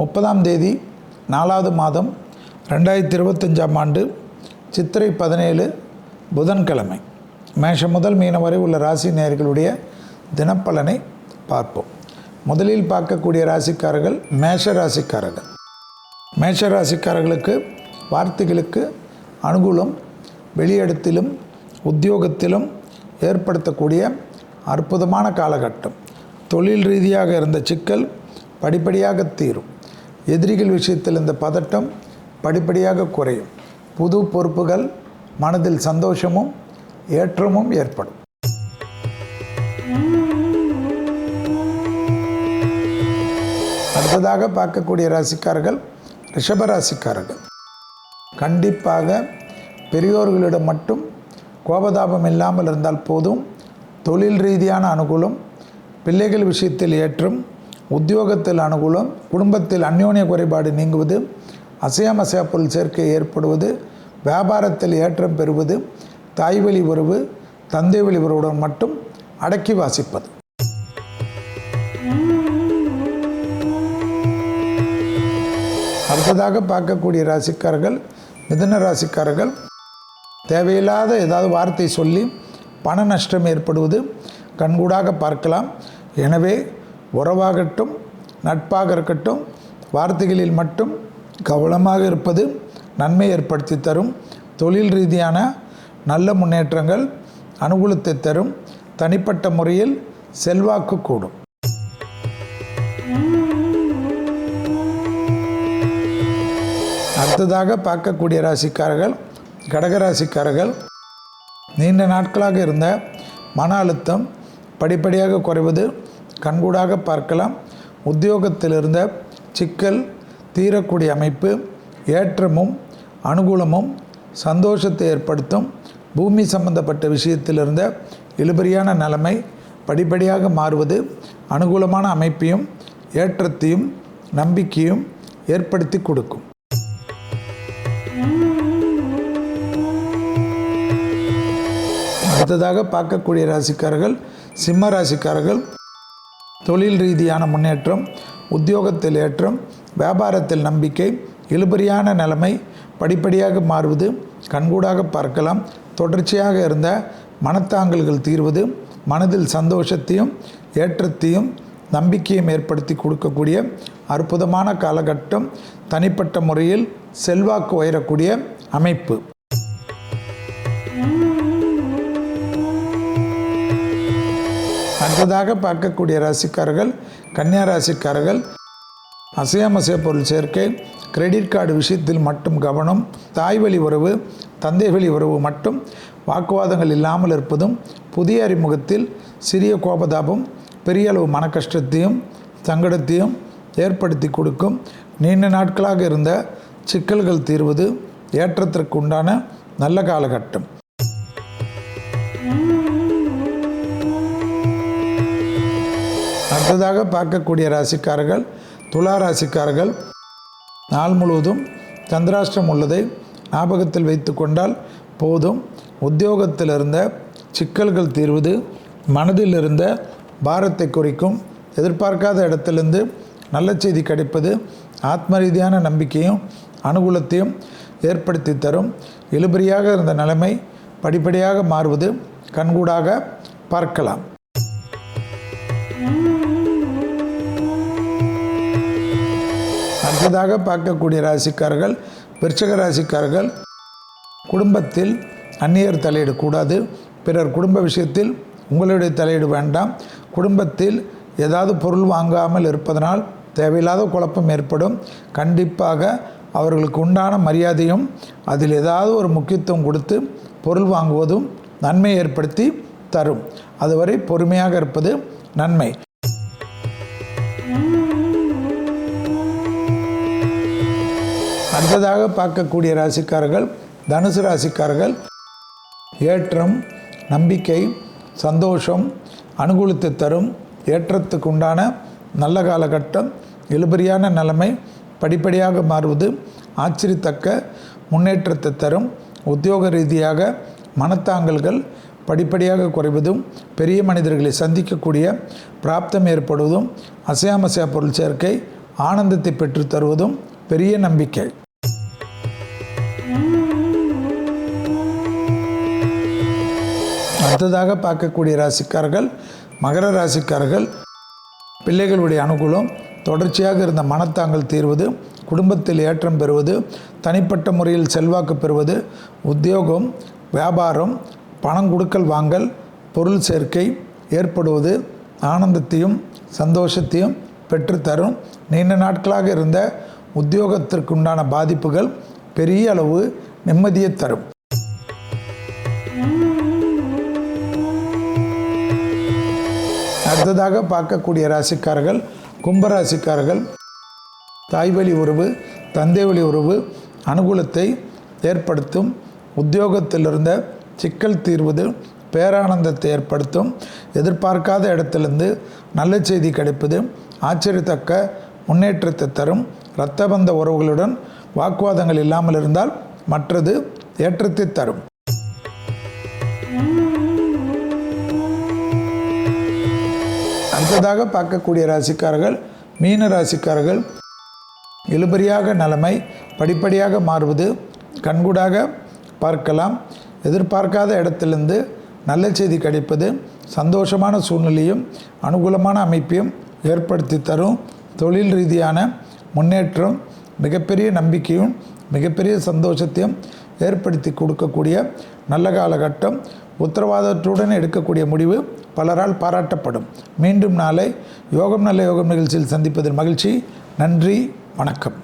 முப்பதாம் தேதி நாலாவது மாதம் ரெண்டாயிரத்தி இருபத்தஞ்சாம் ஆண்டு சித்திரை பதினேழு புதன்கிழமை. மேஷம் முதல் மீனம் வரை உள்ள ராசி நேயர்களுடைய தினப்பலனை பார்ப்போம். முதலில் பார்க்கக்கூடிய ராசிக்காரர்கள் மேஷ ராசிக்காரர்கள். மேஷ ராசிக்காரர்களுக்கு வார்த்தைகளுக்கு அனுகூலம் வெளியிடத்திலும் உத்தியோகத்திலும் ஏற்படுத்தக்கூடிய அற்புதமான காலகட்டம். தொழில் ரீதியாக இருந்த சிக்கல் படிப்படியாக தீரும். எதிரிகள் விஷயத்தில் இந்த பதட்டம் படிப்படியாக குறையும். புது பொறுப்புகள் மனதில் சந்தோஷமும் ஏற்றமும் ஏற்படும். அடுத்ததாக பார்க்கக்கூடிய ராசிக்காரர்கள் ரிஷப ராசிக்காரர்கள். கண்டிப்பாக பெரியோர்களிடம் மட்டும் கோபதாபம் இல்லாமல் இருந்தால் போதும். தொழில் ரீதியான அனுகூலம் பிள்ளைகள் விஷயத்தில் ஏற்றும் உத்தியோகத்தில் அனுகூலம் குடும்பத்தில் அந்யோன்ய குறைபாடு நீங்குவது அசையாமசையா பொருள் சேர்க்கை ஏற்படுவது வியாபாரத்தில் ஏற்றம் பெறுவது தாய்வழி உறவு தந்தை வழி உறவுடன் மட்டும் அடக்கி வாசிப்பது. அடுத்ததாக பார்க்கக்கூடிய ராசிக்காரர்கள் மிதன ராசிக்காரர்கள் தேவையில்லாத ஏதாவது வார்த்தை சொல்லி பண நஷ்டம் ஏற்படுவது கண்கூடாக பார்க்கலாம். எனவே உறவாகட்டும் நட்பாக இருக்கட்டும் வார்த்தைகளில் மட்டும் கவனமாக இருப்பது நன்மை ஏற்படுத்தி தரும். தொழில் ரீதியான நல்ல முன்னேற்றங்கள் அனுகூலத்தை தரும். தனிப்பட்ட முறையில் செல்வாக்கு கூடும். அடுத்ததாக பார்க்கக்கூடிய ராசிக்காரர்கள் கடகராசிக்காரர்கள் நீண்ட நாட்களாக இருந்த மன அழுத்தம் படிப்படியாக குறைவது கண்கூடாக பார்க்கலாம். உத்தியோகத்தில் இருந்த சிக்கல் தீரக்கூடிய அமைப்பு ஏற்றமும் அனுகூலமும் சந்தோஷத்தை ஏற்படுத்தும் பூமி சம்பந்தப்பட்ட விஷயத்திலிருந்த இழுபறியான நிலைமை படிப்படியாக மாறுவது அனுகூலமான அமைப்பையும் ஏற்றத்தையும் நம்பிக்கையும் ஏற்படுத்தி கொடுக்கும். அடுத்ததாக பார்க்கக்கூடிய ராசிக்காரர்கள் சிம்ம ராசிக்காரர்கள் தொழில் ரீதியான முன்னேற்றம் உத்தியோகத்தில் ஏற்றம் வியாபாரத்தில் நம்பிக்கை இழுபறியான நிலைமை படிப்படியாக மாறுவது கண்கூடாக பார்க்கலாம் தொடர்ச்சியாக இருந்த மனத்தாங்கல்கள் தீர்வது மனதில் சந்தோஷத்தையும் ஏற்றத்தையும் நம்பிக்கையும் ஏற்படுத்தி கொடுக்கக்கூடிய அற்புதமான காலகட்டம் தனிப்பட்ட முறையில் செல்வாக்கு உயரக்கூடிய அமைப்பு. அடுத்ததாக பார்க்கக்கூடிய ராசிக்காரர்கள் கன்னியா ராசிக்காரர்கள் அசையாமசைய பொருள் சேர்க்கை கிரெடிட் கார்டு விஷயத்தில் மட்டும் கவனம் தாய் வழி உறவு தந்தை வழி உறவு மட்டும் வாக்குவாதங்கள் இல்லாமல் இருப்பதும் புதிய அறிமுகத்தில் சிறிய கோபதாபம் பெரிய அளவு மன கஷ்டத்தையும் சங்கடத்தையும் ஏற்படுத்தி கொடுக்கும். நீண்ட நாட்களாக இருந்த சிக்கல்கள் தீர்வது ஏற்றத்திற்கு உண்டான நல்ல காலகட்டம். அடுத்ததாக பார்க்கக்கூடிய ராசிக்காரர்கள் துலா ராசிக்காரர்கள். நாள் முழுவதும் சந்திராஷ்டம் உள்ளதை ஞாபகத்தில் வைத்து கொண்டால் போதும். உத்தியோகத்தில் இருந்த சிக்கல்கள் தீர்வது மனதில் இருந்த பாரத்தை குறிக்கும் எதிர்பார்க்காத இடத்திலிருந்து நல்ல செய்தி கிடைப்பது ஆத்ம ரீதியான நம்பிக்கையும் அனுகூலத்தையும் ஏற்படுத்தி தரும். இழுபறியாக இருந்த நிலைமை படிப்படியாக மாறுவது கண்கூடாக பார்க்கலாம். அடுத்ததாக பார்க்கக்கூடிய ராசிக்காரர்கள் விருச்சக ராசிக்காரர்கள் குடும்பத்தில் அந்நியர் தலையிட கூடாது பிறர் குடும்ப விஷயத்தில் உங்களுடைய தலையீடு வேண்டாம். குடும்பத்தில் ஏதாவது பொருள் வாங்காமல் இருப்பதனால் தேவையில்லாத குழப்பம் ஏற்படும். கண்டிப்பாக அவர்களுக்கு உண்டான மரியாதையும் அதில் ஏதாவது ஒரு முக்கியத்துவம் கொடுத்து பொருள் வாங்குவதும் நன்மை ஏற்படுத்தி தரும். அதுவரை பொறுமையாக இருப்பது நன்மை. அடுத்ததாக பார்க்கக்கூடிய ராசிக்காரர்கள் தனுசு ராசிக்காரர்கள் ஏற்றம் நம்பிக்கை சந்தோஷம் அனுகூலத்தை தரும் ஏற்றத்துக்கு உண்டான நல்ல காலகட்டம் இழுபறியான நிலைமை படிப்படியாக மாறுவது ஆச்சரியத்தக்க முன்னேற்றத்தை தரும். உத்தியோக ரீதியாக மனத்தாங்கல்கள் படிப்படியாக குறைவதும் பெரிய மனிதர்களை சந்திக்கக்கூடிய பிராப்தம் ஏற்படுவதும் அசையாமசையா பொருள் சேர்க்கை ஆனந்தத்தை பெற்று தருவதும் பெரிய நம்பிக்கை. அடுத்ததாக பார்க்கக்கூடிய ராசிக்காரர்கள் மகர ராசிக்காரர்கள் பிள்ளைகளுடைய அனுகூலம் தொடர்ச்சியாக இருந்த மனத்தாங்கல் தீர்வது குடும்பத்தில் ஏற்றம் பெறுவது தனிப்பட்ட முறையில் செல்வாக்கு பெறுவது உத்தியோகம் வியாபாரம் பணம் கொடுக்கல் வாங்கல் பொருள் சேர்க்கை ஏற்படுவது ஆனந்தத்தையும் சந்தோஷத்தையும் பெற்றுத்தரும். நீண்ட நாட்களாக இருந்த உத்தியோகத்திற்குண்டான பாதிப்புகள் பெரிய அளவு நிம்மதியை தரும். அடுத்ததாக பார்க்கக்கூடிய ராசிக்காரர்கள் கும்பராசிக்காரர்கள் தாய்வழி உறவு தந்தை வழி உறவு அனுகூலத்தை ஏற்படுத்தும் உத்தியோகத்திலிருந்த சிக்கல் தீர்வது பேரானந்தத்தை ஏற்படுத்தும் எதிர்பார்க்காத இடத்திலிருந்து நல்ல செய்தி கிடைப்பது ஆச்சரியத்தக்க முன்னேற்றத்தை தரும் இரத்தபந்த உறவுகளுடன் வாக்குவாதங்கள் இல்லாமல் இருந்தால் மற்றது ஏற்றத்தை தரும். அடுத்ததாக பார்க்கக்கூடிய ராசிக்காரர்கள் மீன ராசிக்காரர்கள் இழுபறியாக நிலைமை படிப்படியாக மாறுவது கண்கூடாக பார்க்கலாம் எதிர்பார்க்காத இடத்திலிருந்து நல்ல செய்தி கிடைப்பது சந்தோஷமான சூழ்நிலையும் அனுகூலமான அமைப்பையும் ஏற்படுத்தி தரும் தொழில் ரீதியான முன்னேற்றம் மிகப்பெரிய நம்பிக்கையும் மிகப்பெரிய சந்தோஷத்தையும் ஏற்படுத்தி கொடுக்கக்கூடிய நல்ல காலகட்டம் உத்தரவாதத்துடன் எடுக்கக்கூடிய முடிவு பலரால் பாராட்டப்படும். மீண்டும் நாளை யோகம் நல்ல யோகம் நிகழ்ச்சியில் சந்திப்பதில் மகிழ்ச்சி. நன்றி வணக்கம்.